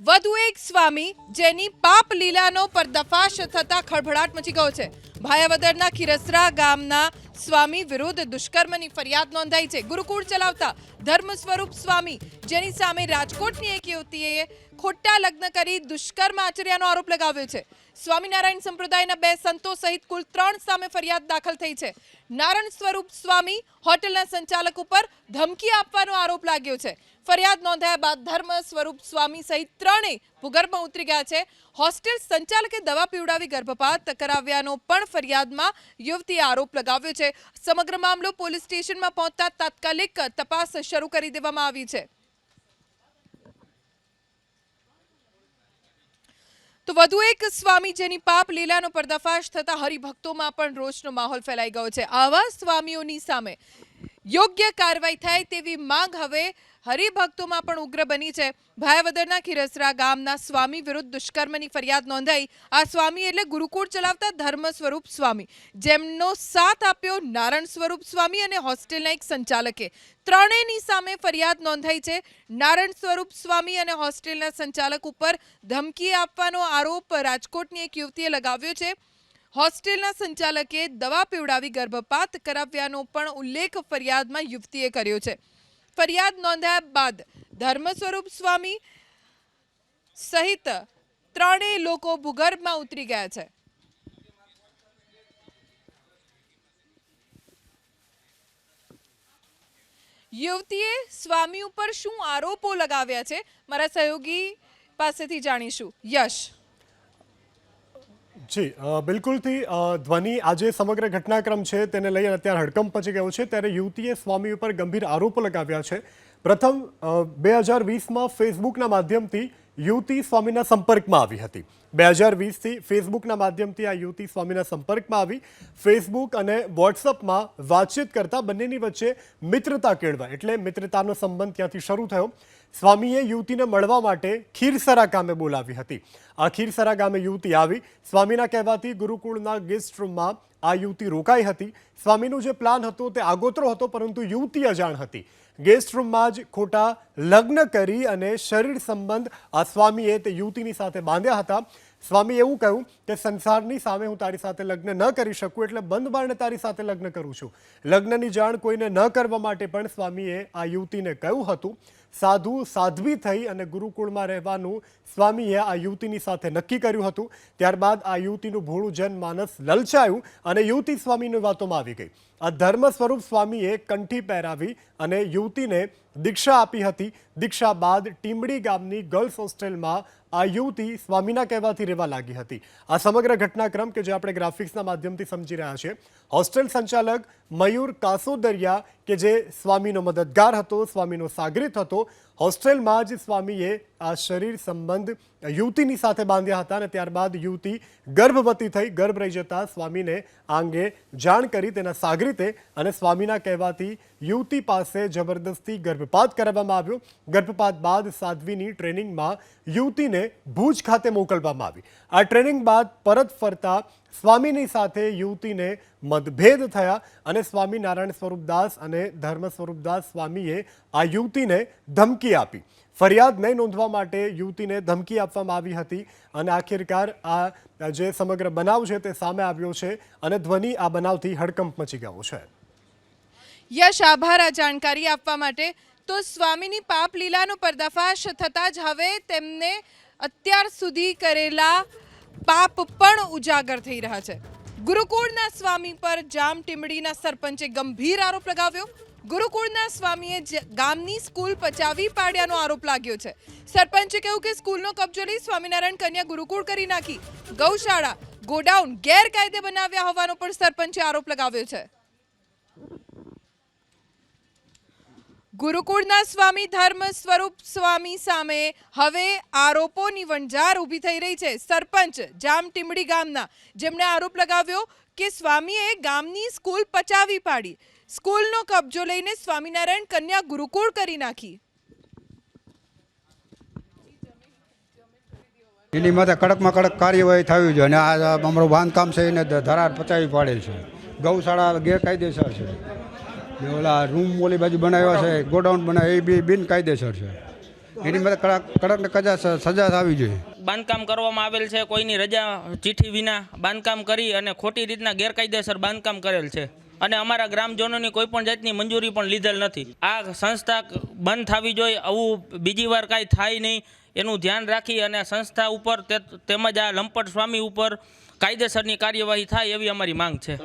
વધુ એક સ્વામી જેની પાપ લીલાનો પર્દાફાશ થતા ખળભળાટ મચી ગયો છે. ભાયાવદરના ખીરસરા ગામના સ્વામી વિરુદ્ધ દુષ્કર્મની ફરિયાદ નોંધાઈ છે. ગુરુકુળ ચલાવતા ધર્મ સ્વરૂપ સ્વામી જેની સામે રાજકોટની એક યુવતીએ ખોટા લગ્ન કરી દુષ્કર્મ આચર્યાનો આરોપ લગાવ્યો છે. સ્વામિનારાયણ સંપ્રદાયના બે સંતો સહિત કુલ ત્રણ સામે ફરિયાદ દાખલ થઈ છે. નારાયણ સ્વરૂપ સ્વામી હોટેલના સંચાલક ઉપર ધમકી આપવાનો આરોપ લાગ્યો છે. ફરિયાદ નોંધાયા બાદ ધર્મ સ્વરૂપ સ્વામી સહિત ત્રણેય ભૂગર્ભમાં ઉતરી ગયા છે. હોસ્ટેલ સંચાલકે દવા પીવડાવી ગર્ભપાત કરાવ્યાનો પણ ફરિયાદમાં યુવતીએ આરોપ લગાવ્યો છે. સમગ્ર મામલો પોલીસ સ્ટેશનમાં પહોંચતા તાત્કાલિક તપાસ શરૂ કરી દેવામાં આવી છે. તો વધુ એક સ્વામી જેની પાપ લીલાનો પર્દાફાશ થતા હરિભક્તોમાં પણ રોષનો માહોલ ફેલાઈ ગયો છે. આવા સ્વામીઓની સામે યોગ્ય કાર્યવાહી થાય તેવી માંગ હવે હરિભક્તોમાં પણ ઉગ્ર બની છે. ભાયાવદરના ખીરસરા ગામના સ્વામી વિરુદ્ધ દુષ્કર્મની ફરિયાદ નોંધાઈ. આ સ્વામી એટલે ગુરુકુળ ચલાવતા ધર્મ સ્વરૂપ સ્વામી. જેમનો સાથ આપ્યો નારણ સ્વરૂપ સ્વામી અને હોસ્ટેલના એક સંચાલકે. ત્રણેયની સામે ફરિયાદ નોંધાઈ છે. નારણ સ્વરૂપ સ્વામી અને હોસ્ટેલના સંચાલક ઉપર ધમકી આપવાનો આરોપ રાજકોટની એક યુવતીએ લગાવ્યો છે. હોસ્ટેલના સંચાલકે દવા પીવડાવી ગર્ભપાત કરાવ્યાનો પણ ઉલ્લેખ ફરિયાદમાં યુવતીએ કર્યો છે. ફરિયાદ નોંધાયા બાદ ધર્મ સ્વરૂપ સ્વામી સહિત ત્રણેય લોકો ભૂગર્ભમાં ઉતરી ગયા છે. યુવતીએ સ્વામી ઉપર શું આરોપો લગાવ્યા છે? મારા સહયોગી પાસેથી જાણીશું. યશ. જી બિલકુલથી ધ્વનિ આજે સમગ્ર ઘટનાક્રમ છે તેને લઈ અત્યારે હડકંપ પચી ગયો છે. ત્યારે યુવતીએ સ્વામી ઉપર ગંભીર આરોપો લગાવ્યા છે. પ્રથમ બે હજાર વીસમાં ફેસબુકના માધ્યમથી યુવતી સ્વામીના સંપર્કમાં આવી હતી. બે હજાર વીસથી ફેસબુકના માધ્યમથી આ યુવતી સ્વામીના સંપર્કમાં આવી. ફેસબુક અને વોટ્સઅપમાં વાતચીત કરતા બંનેની વચ્ચે મિત્રતા કેળવાય એટલે મિત્રતાનો સંબંધ ત્યાંથી શરૂ થયો. સ્વામીએ યુવતીને મળવા માટે ખીરસરા ગામે બોલાવી હતી. આ ખીરસરા ગામે યુવતી આવી, સ્વામીના કહેવાથી ગુરુકુળના ગેસ્ટ રૂમમાં આ યુવતી રોકાઈ હતી. સ્વામીનું જે પ્લાન હતો તે આગોતરો હતો, પરંતુ યુવતી અજાણ હતી. ગેસ્ટ રૂમમાં જ ખોટા લગ્ન કરી અને શરીર સંબંધ આ સ્વામીએ તે યુવતીની સાથે બાંધ્યા હતા. સ્વામી એવું કહ્યું કે સંસારની સામે હું તારી સાથે લગ્ન ન કરી શકું એટલે બંધ બારણે તારી સાથે લગ્ન કરું છું. લગ્નની જાણ કોઈને ન કરવા માટે પણ સ્વામીએ આ યુવતીને કહ્યું હતું. સાધુ સાધ્વી થઈ અને ગુરુકુળમાં રહેવાનું સ્વામીએ આ યુવતીની સાથે નક્કી કર્યું હતું. ત્યારબાદ આ યુવતીનું ભોળું જનમાનસ લલચાયું અને યુવતી સ્વામીની વાતોમાં આવી ગઈ. આ ધર્મ સ્વરૂપ સ્વામીએ કંઠી પહેરાવી અને યુવતીને દીક્ષા આપી હતી. દીક્ષા બાદ ટીમડી ગામની ગર્લ્સ હોસ્ટેલમાં આ યુવતી સ્વામીના કહેવાથી રહેવા લાગી હતી. આ સમગ્ર ઘટનાક્રમ કે જે આપણે ગ્રાફિક્સના માધ્યમથી સમજી રહ્યા છીએ, હોસ્ટેલ સંચાલક મયુર કાસોદરિયા કે જે સ્વામીનો મદદગાર હતો, સ્વામીનો સાગરીત હતો, હોસ્ટેલમાં જ સ્વામીએ આ શરીર સંબંધ યુવતીની સાથે બાંધ્યા હતા અને ત્યારબાદ યુવતી ગર્ભવતી થઈ, ગર્ભ રહી જતા સ્વામીને આ અંગે જાણ કરી તેના સાગરીતે અને સ્વામીના કહેવાથી યુવતી પાસે જબરદસ્તી ગર્ભપાત કરાવવામાં આવ્યો. ગર્ભપાત બાદ સાધ્વીની ટ્રેનિંગમાં યુવતીને ભુજ ખાતે મોકલવામાં આવી. આ ટ્રેનિંગ બાદ પરત ફરતા સ્વામીની સાથે યુવતીને મતભેદ થયા અને સ્વામિનારાયણ સ્વરૂપદાસ અને ધર્મ સ્વરૂપદાસ સ્વામીએ આ યુવતીને ધમકી આપી. ફરિયાદ નહીં નોંધવા માટે યુવતીને ધમકી આપવામાં આવી હતી અને આખિરકાર આ જે સમગ્ર બનાવ છે તે સામે આવ્યો છે અને ધ્વનિ આ બનાવથી હડકંપ મચી ગયો છે. યશ આભાર આ જાણકારી આપવા માટે. તો સ્વામીની પાપ લીલાનો પર્દાફાશ થતાં જ હવે તેમને અત્યાર સુધી કરેલા પાપ પણ ઉજાગર થઈ રહ્યા છે. ગુરુકુળના સ્વામી પર જામ ટીમડીના સરપંચે ગંભીર આરોપ લગાવ્યો. ગુરુકુળના સ્વામીએ ગામની સ્કૂલ પચાવી પાડ્યાનો આરોપ લાગ્યો છે. સરપંચે કહ્યું કે સ્કૂલનો કબજો લઈ સ્વામિનારાયણ કન્યા ગુરુકુળ કરી નાખી. ગૌશાળા, ગોડાઉન ગેરકાયદે બનાવ્યા હોવાનો પણ સરપંચે આરોપ લગાવ્યો છે. ગુરુકુળના સ્વામી ધર્મ સ્વરૂપ સ્વામી સામે હવે આરોપોની વણઝાર ઊભી થઈ રહી છે. સરપંચ જામ ટીમડી ગામના જેમણે આરોપ લગાવ્યો કે સ્વામીએ ગામની સ્કૂલ પચાવી પાડી. સ્કૂલનો કબજો લઈને સ્વામિનારાયણ કન્યા ગુરુકુળ કરી નાખી. એની માથે કડકમાં કડક કાર્યવાહી થવી જોઈએ અને આ અમારું બાંધકામ છે એને ધરાર પચાવી પાડે છે. ગૌશાળા ગેરકાયદેસર છે. ઓલા રૂમ ઓલી બાજુ બનાવ્યા છે ગોડાઉન બનાવ્યા, એ બી બિનકાયદેસર છે. એની માટે કડક કડક ને સજા થવી જોઈએ. બાંધકામ કરવામાં આવેલ છે, કોઈની રજા ચીઠી વિના બાંધકામ કરી અને ખોટી રીતના ગેરકાયદેસર બાંધકામ કરેલ છે. અને અમારા ગ્રામજનોની કોઈ પણ જાતની મંજૂરી પણ લીધેલ નથી. આ સંસ્થા બંધ થવી જોઈએ, આવું બીજી વાર કાંઈ થાય નહીં, એનું ધ્યાન રાખી અને સંસ્થા ઉપર તેમજ આ લંપટ સ્વામી ઉપર કાયદેસરની કાર્યવાહી થાય એવી અમારી માંગ છે.